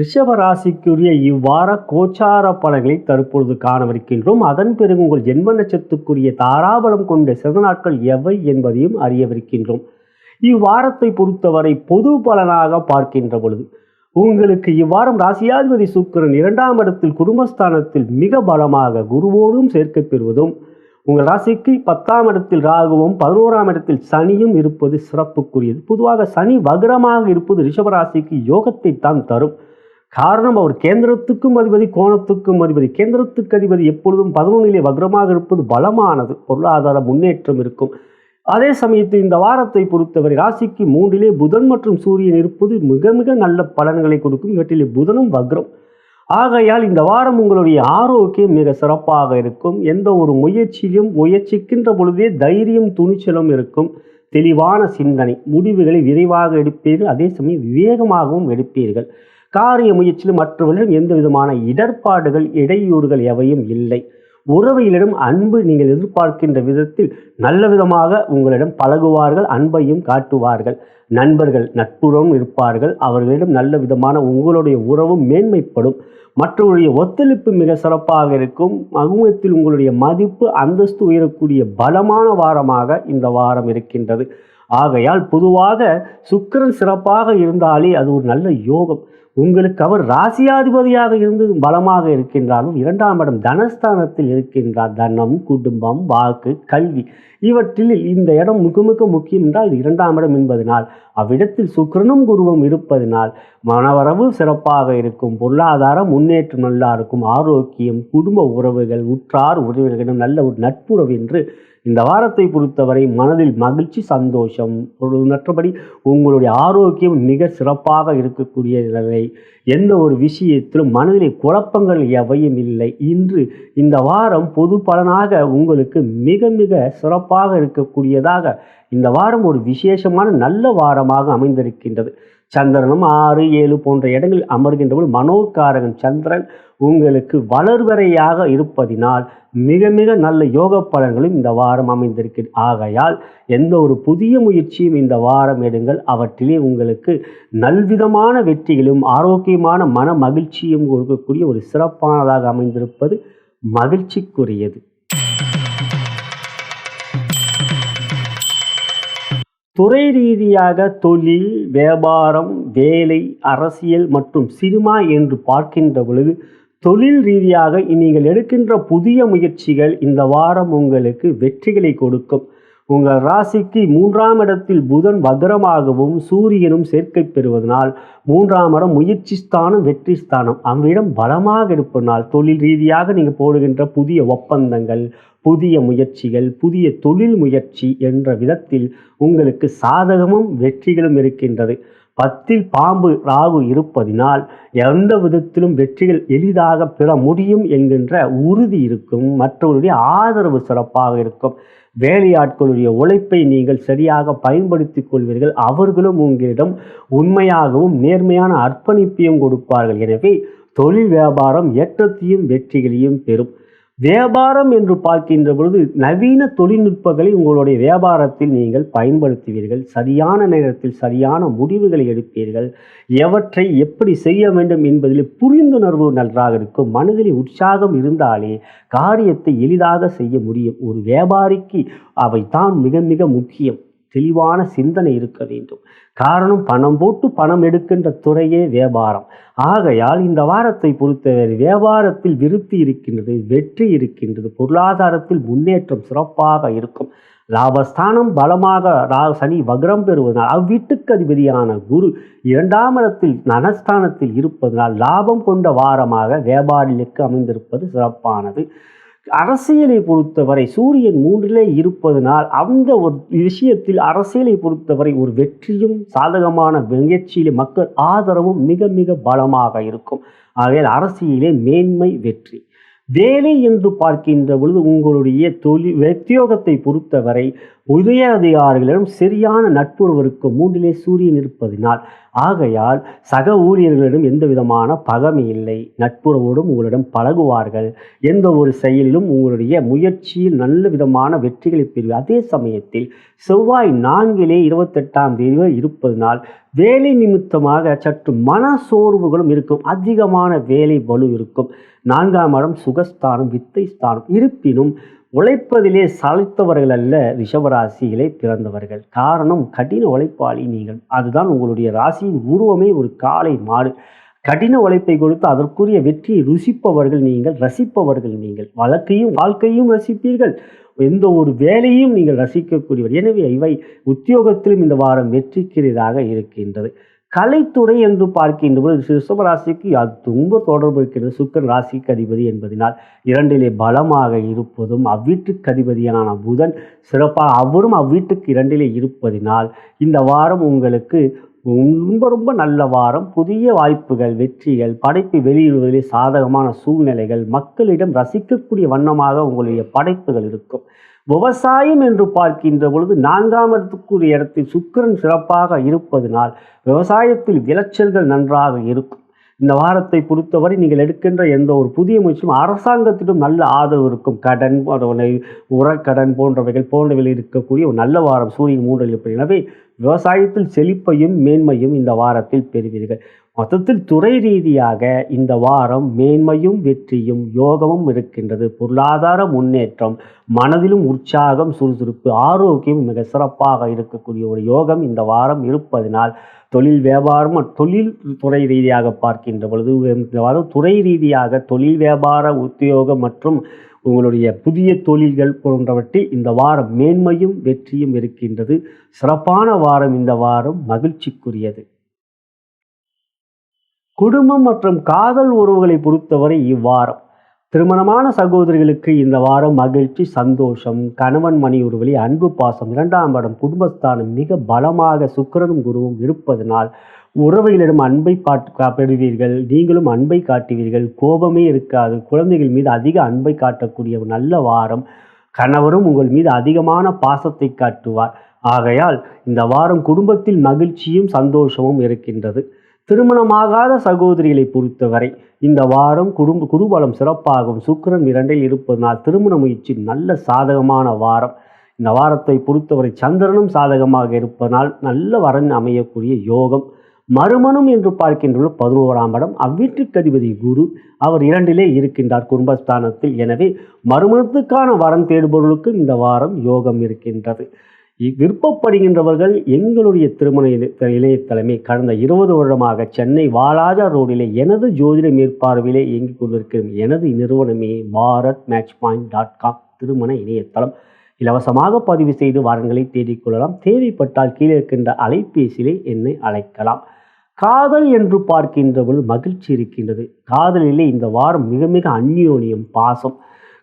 ரிஷப ராசிக்குரிய இவ்வார கோச்சார பலன்களை தற்பொழுது காணவிருக்கின்றோம். அதன் பிறகு உங்கள் ஜென்ம நட்சத்திற்குரிய தாராபலம் கொண்ட சிறந்த நாட்கள் எவை என்பதையும் அறியவிருக்கின்றோம். இவ்வாரத்தை பொறுத்தவரை பொது பலனாக பார்க்கின்ற பொழுது உங்களுக்கு இவ்வாரம் ராசியாதிபதி சுக்கிரன் இரண்டாம் இடத்தில் குடும்பஸ்தானத்தில் மிக பலமாக குருவோடும் சேர்க்கப் பெறுவதும் உங்கள் ராசிக்கு பத்தாம் இடத்தில் ராகுவும் பதினோராம் இடத்தில் சனியும் இருப்பது சிறப்புக்குரியது. பொதுவாக சனி வக்ரமாக இருப்பது ரிஷபராசிக்கு யோகத்தை தான் தரும். காரணம் அவர் கேந்திரத்துக்கும் அதிபதி கோணத்துக்கும் அதிபதி. கேந்திரத்துக்கு அதிபதி எப்பொழுதும் பதினொன்றிலே வக்ரமாக இருப்பது பலமானது. பொருளாதார முன்னேற்றம் இருக்கும். அதே சமயத்தில் இந்த வாரத்தை பொறுத்தவரை ராசிக்கு மூன்றிலே புதன் மற்றும் சூரியன் இருப்பது மிக மிக நல்ல பலன்களை கொடுக்கும். இவற்றிலே புதனும் வக்ரம். ஆகையால் இந்த வாரம் உங்களுடைய ஆரோக்கியம் மிக சிறப்பாக இருக்கும். எந்த ஒரு முயற்சியிலும் முயற்சிக்கின்ற பொழுதே தைரியம் துணிச்சலும் இருக்கும். தெளிவான சிந்தனை முடிவுகளை விரைவாக எடுப்பீர்கள். அதே சமயம் விவேகமாகவும் எடுப்பீர்கள். காரிய முயற்சியிலும் மற்றவர்களிடம் எந்த விதமான இடர்பாடுகள் இடையூறுகள் எவையும் இல்லை. உறவையிலிடம் அன்பு நீங்கள் எதிர்பார்க்கின்ற விதத்தில் நல்ல விதமாக உங்களிடம் பழகுவார்கள் அன்பையும் காட்டுவார்கள். நண்பர்கள் நட்புறவும் இருப்பார்கள். அவர்களிடம் நல்ல விதமான உங்களுடைய உறவும் மேன்மைப்படும். மற்றவருடைய ஒத்துழைப்பு மிக சிறப்பாக இருக்கும். மகுமத்தில் உங்களுடைய மதிப்பு அந்தஸ்து உயரக்கூடிய பலமான வாரமாக இந்த வாரம் இருக்கின்றது. ஆகையால் பொதுவாக சுக்கரன் சிறப்பாக இருந்தாலே அது ஒரு நல்ல யோகம். உங்களுக்கு அவர் ராசியாதிபதியாக இருந்து பலமாக இருக்கின்றாலும் இரண்டாம் இடம் தனஸ்தானத்தில் இருக்கின்றார். தனம் குடும்பம் வாக்கு கல்வி. இவற்றில் இந்த இடம் மிக மிக முக்கியம் என்றால் இரண்டாம் இடம் என்பதனால் அவ்விடத்தில் சுக்கரனும் குருவும் இருப்பதனால் மனவரவு சிறப்பாக இருக்கும். பொருளாதார முன்னேற்றம் நல்லா இருக்கும். ஆரோக்கியம் குடும்ப உறவுகள் உற்றார் உறவினர்களிடம் நல்ல ஒரு நட்புறவு என்று இந்த வாரத்தை பொறுத்தவரை மனதில் மகிழ்ச்சி சந்தோஷம் ஒரு மற்றபடி உங்களுடைய ஆரோக்கியம் மிக சிறப்பாக இருக்கக்கூடிய நிலை எந்த ஒரு விஷயத்திலும் மனதிலே குழப்பங்கள் எவையும் இல்லை. இன்று இந்த வாரம் பொது பலனாக உங்களுக்கு மிக மிக சிறப்பாக இருக்கக்கூடியதாக இந்த வாரம் ஒரு விசேஷமான நல்ல வாரமாக அமைந்திருக்கின்றது. சந்திரனும் ஆறு ஏழு போன்ற இடங்களில் அமர்கின்றபோது மனோகாரகன் சந்திரன் உங்களுக்கு வளர்வரையாக இருப்பதினால் மிக மிக நல்ல யோக பலன்களும் இந்த வாரம் அமைந்திருக்கு. ஆகையால் எந்த ஒரு புதிய முயற்சியும் இந்த வாரம் எடுங்கள். அவற்றிலே உங்களுக்கு நல்விதமான வெற்றிகளும் ஆரோக்கியமான மன மகிழ்ச்சியும் கொடுக்கக்கூடிய ஒரு சிறப்பானதாக அமைந்திருப்பது மகிழ்ச்சிக்குரியது. துறை ரீதியாக தொழில் வியாபாரம் வேலை அரசியல் மற்றும் சினிமா என்று பார்க்கின்ற பொழுது தொழில் ரீதியாக நீங்கள் எடுக்கின்ற புதிய முயற்சிகள் இந்த வாரம் உங்களுக்கு வெற்றிகளை கொடுக்கும். உங்கள் ராசிக்கு மூன்றாம் இடத்தில் புதன் வக்ரமாகவும் சூரியனும் சேர்க்கை பெறுவதனால் மூன்றாம் இடம் முயற்சி ஸ்தானம் வெற்றி ஸ்தானம். அவ்விடம் பலமாக இருப்பதனால் தொழில் ரீதியாக நீங்கள் போடுகின்ற புதிய ஒப்பந்தங்கள் புதிய முயற்சிகள் புதிய தொழில் முயற்சி என்ற விதத்தில் உங்களுக்கு சாதகமும் வெற்றிகளும் இருக்கின்றது. பத்தில் பாம்பு ராகு இருப்பதினால் எந்த விதத்திலும் வெற்றிகள் எளிதாக பெற முடியும் என்கின்ற உறுதி இருக்கும். மற்றவருடைய ஆதரவு சிறப்பாக இருக்கும். வேலையாட்களுடைய உழைப்பை நீங்கள் சரியாக பயன்படுத்திக் கொள்வீர்கள். அவர்களும் உங்களிடம் உண்மையாகவும் நேர்மையான அர்ப்பணிப்பையும் கொடுப்பார்கள். எனவே தொழில் வியாபாரம் ஏற்றத்தையும் வெற்றிகளையும் பெறும். வியாபாரம் என்று பார்க்கின்ற பொழுது நவீன தொழில்நுட்பங்களை உங்களுடைய வியாபாரத்தில் நீங்கள் பயன்படுத்துவீர்கள். சரியான நேரத்தில் சரியான முடிவுகளை எடுப்பீர்கள். எவற்றை எப்படி செய்ய வேண்டும் என்பதில் புரிந்துணர்வு நன்றாக இருக்கும். மனதில் உற்சாகம் இருந்தாலே காரியத்தை எளிதாக செய்ய முடியும். ஒரு வியாபாரிக்கு அவை தான் மிக மிக முக்கியம். தெளிவான சிந்தனை இருக்க வேண்டும். காரணம் பணம் போட்டு பணம் எடுக்கின்ற துறையே வியாபாரம். ஆகையால் இந்த வாரத்தை பொறுத்தவரை வியாபாரத்தில் விருத்தி இருக்கின்றது வெற்றி இருக்கின்றது பொருளாதாரத்தில் முன்னேற்றம் சிறப்பாக இருக்கும். லாபஸ்தானம் பலமாக சனி வக்ரம் பெறுவதனால் அவ்வீட்டுக்கு அதிபதியான குரு இரண்டாம் இடத்தில் நனஸ்தானத்தில் இருப்பதனால் லாபம் கொண்ட வாரமாக வியாபாரிகளுக்கு அமைந்திருப்பது சிறப்பானது. அரசியலை பொறுத்தவரை சூரியன் மூன்றிலே இருப்பதனால் அந்த ஒரு விஷயத்தில் அரசியலை பொறுத்தவரை ஒரு வெற்றியும் சாதகமான முயற்சியிலே மக்கள் ஆதரவும் மிக மிக பலமாக இருக்கும். ஆகையால் அரசியலே மேன்மை வெற்றி. வேலை என்று பார்க்கின்ற பொழுது உங்களுடைய தொழில் உத்தியோகத்தை பொறுத்தவரை உதய அதிகாரிகளிடம் சரியான நட்புறவு இருக்கும் மூன்றிலே சூரியன் இருப்பதினால் ஆகையால் சக ஊழியர்களிடம் எந்த விதமான பகமை இல்லை. நட்புறவோடும் உங்களிடம் பழகுவார்கள். எந்த ஒரு செயலிலும் உங்களுடைய முயற்சியில் நல்ல விதமான வெற்றிகளை பெறுவீர்கள். அதே சமயத்தில் செவ்வாய் நான்கிலே இருபத்தெட்டாம் தேதி இருப்பதனால் வேலை நிமித்தமாக சற்று மன சோர்வுகளும் இருக்கும். அதிகமான வேலை வலு இருக்கும். நான்காம் இடம் சுகஸ்தானம் வித்தை ஸ்தானம் இருப்பினும் உழைப்பதிலே சளைத்தவர்கள் அல்ல ரிஷபராசியிலே பிறந்தவர்கள். காரணம் கடின உழைப்பாளி நீங்கள். அதுதான் உங்களுடைய ராசியின் உருவமே ஒரு காலை மாடு. கடின உழைப்பை கொடுத்து அதற்குரிய வெற்றியை ருசிப்பவர்கள் நீங்கள் ரசிப்பவர்கள் நீங்கள். வழக்கையும் வாழ்க்கையும் ரசிப்பீர்கள். எந்த ஒரு வேலையும் நீங்கள் ரசிக்கக்கூடியவர். எனவே இவை உத்தியோகத்திலும் இந்த வாரம் வெற்றிக்கிறதாக இருக்கின்றது. கலைத்துறை என்று பார்க்கின்ற பொழுது ரிஷப ராசிக்கு அது ரொம்ப தொடர்பு இருக்கிறது. சுக்கன் ராசிக்கு அதிபதி என்பதனால் இரண்டிலே பலமாக இருப்பதும் அவ்வீட்டுக்கு அதிபதியான புதன் சிறப்பாக அவரும் அவ்வீட்டுக்கு இரண்டிலே இருப்பதினால் இந்த வாரம் உங்களுக்கு ரொம்ப ரொம்ப நல்ல வாரம். புதிய வாய்ப்புகள் வெற்றிகள் படைப்பு வெளியிடுவதிலே சாதகமான சூழ்நிலைகள். மக்களிடம் ரசிக்கக்கூடிய வண்ணமாக உங்களுடைய படைப்புகள் இருக்கும். விவசாயம் என்று பார்க்கின்ற பொழுது நான்காம் இடத்துக்குரிய இடத்தில் சுக்கிரன் சிறப்பாக இருப்பதனால் விவசாயத்தில் விளைச்சல்கள் நன்றாக இருக்கும். இந்த வாரத்தை பொறுத்தவரை நீங்கள் எடுக்கின்ற எந்த ஒரு புதிய முயற்சியும் அரசாங்கத்திடம் நல்ல ஆதரவு இருக்கும். கடன் உரக்கடன் போன்றவைகள் போன்றவைகள் இருக்கக்கூடிய ஒரு நல்ல வாரம் சூரியன் மூன்றில் இருப்பது. எனவே விவசாயத்தில் செழிப்பையும் மேன்மையும் இந்த வாரத்தில் பெறுவீர்கள். மொத்தத்தில் துறை ரீதியாக இந்த வாரம் மேன்மையும் வெற்றியும் யோகமும் இருக்கின்றது. பொருளாதார முன்னேற்றம் மனதிலும் உற்சாகம் சுறுசுறுப்பு ஆரோக்கியம் மிக சிறப்பாக இருக்கக்கூடிய ஒரு யோகம் இந்த வாரம் இருப்பதனால் தொழில் வியாபாரம் தொழில் துறை ரீதியாக பார்க்கின்ற பொழுது இந்த வாரம் துறை ரீதியாக தொழில் வியாபார உத்தியோகம் மற்றும் உங்களுடைய புதிய தொழில்கள் போன்றவற்றில் இந்த வாரம் மேன்மையும் வெற்றியும் இருக்கின்றது. சிறப்பான வாரம் இந்த வாரம் மகிழ்ச்சிக்குரியது. குடும்பம் மற்றும் காதல் உறவுகளை பொறுத்தவரை இவ்வாரம். திருமணமான சகோதரிகளுக்கு இந்த வாரம் மகிழ்ச்சி சந்தோஷம் கணவன் மணி உருவலி அன்பு பாசம் இரண்டாம் இடம் குடும்பஸ்தானம் மிக பலமாக சுக்கரனும் குருவும் இருப்பதனால் உறவுகளிடம் அன்பை பாட்டு பெறுவீர்கள் நீங்களும் அன்பை காட்டுவீர்கள் கோபமே இருக்காது குழந்தைகள் மீது அதிக அன்பை காட்டக்கூடிய ஒரு நல்ல வாரம் கணவரும் உங்கள் மீது அதிகமான பாசத்தை காட்டுவார். ஆகையால் இந்த வாரம் குடும்பத்தில் மகிழ்ச்சியும் சந்தோஷமும் இருக்கின்றது. திருமணமாகாத சகோதரிகளை பொறுத்தவரை இந்த வாரம் குடும்ப குருபலம் சிறப்பாகும். சுக்கரன் இரண்டில் இருப்பதனால் திருமண முயற்சி நல்ல சாதகமான வாரம். இந்த வாரத்தை பொறுத்தவரை சந்திரனும் சாதகமாக இருப்பதனால் நல்ல வரன் அமையக்கூடிய யோகம். மறுமணம் என்று பார்க்கின்றுள்ள பதினோராம் இடம். அவ்வீட்டுக்கு அதிபதி குரு அவர் இரண்டிலே இருக்கின்றார் குடும்பஸ்தானத்தில். எனவே மறுமணத்துக்கான வரம் தேடுபவர்களுக்கு இந்த வாரம் யோகம் இருக்கின்றது. விருப்பப்படுகின்றவர்கள் எங்களுடைய திருமண இணையதளமே கடந்த இருபது வருடமாக சென்னை வாலாஜா ரோடிலே எனது ஜோதிட மேற்பார்வையிலே இயங்கிக் கொண்டிருக்கும் எனது நிறுவனமே Bharat match point dot com திருமண இணையதளம். இலவசமாக பதிவு செய்து வாரங்களை தேடிக்கொள்ளலாம் தேவைப்பட்டால் கீழே இருக்கின்ற அலைபேசியிலே என்னை அழைக்கலாம். காதல் என்று பார்க்கின்றவர்கள் மகிழ்ச்சி இருக்கின்றது. காதலிலே இந்த வாரம் மிக மிக அந்யோன்யம் பாசம்.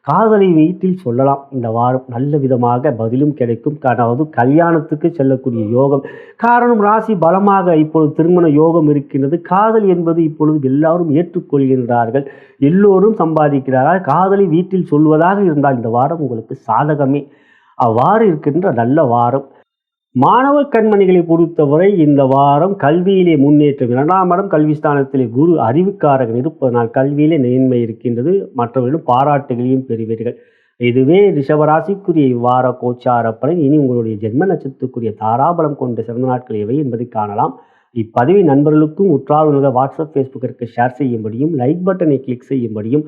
காதலை வீட்டில் சொல்லலாம். இந்த வாரம் நல்ல விதமாக பதிலும் கிடைக்கும். அதாவது கல்யாணத்துக்கு செல்லக்கூடிய யோகம். காரணம் ராசி பலமாக இப்பொழுது திருமண யோகம் இருக்கின்றது. காதல் என்பது இப்பொழுது எல்லாரும் ஏற்றுக்கொள்கின்றார்கள். எல்லோரும் சம்பாதிக்கிறார்கள். காதலை வீட்டில் சொல்வதாக இருந்தால் இந்த வாரம் உங்களுக்கு சாதகமே. அவ்வாறு இருக்கின்ற நல்ல வாரம். மாணவ கண்மணிகளை பொறுத்தவரை இந்த வாரம் கல்வியிலே முன்னேற்றம் இரண்டாம் இடம் கல்வி ஸ்தானத்திலே குரு அறிவுக்காரகன் இருப்பதனால் கல்வியிலே நேர்மை இருக்கின்றது. மற்றவர்களும் பாராட்டுகளையும் பெறுவீர்கள். இதுவே ரிஷபராசிக்குரிய இவ்வார கோச்சார பலன். இனி உங்களுடைய ஜென்ம நட்சத்திரத்துக்குரிய தாராபலம் கொண்ட சிறந்த நாட்கள் எவை என்பதை காணலாம். இப்பதவி நண்பர்களுக்கும் உற்றாருநர்கள் வாட்ஸ்அப் ஃபேஸ்புக்கிற்கு ஷேர் செய்யும்படியும் லைக் பட்டனை கிளிக் செய்யும்படியும்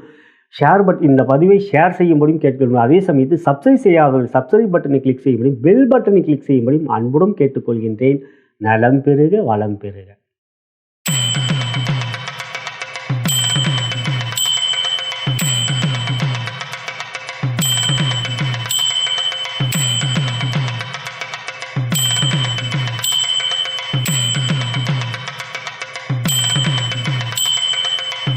ஷேர் பட் இந்த பதிவை ஷேர் செய்யும்படியும் கேட்கணும் அதே சமயத்தில் சப்ஸ்கிரைப் செய்யாதவர்கள் சப்ஸ்கிரைப் பட்டனை கிளிக் செய்யும்படியும் பெல் பட்டனை கிளிக் செய்யும்படியும் அன்புடன் கேட்டுக்கொள்கின்றேன். நலம் பெறுக வளம் பெறுக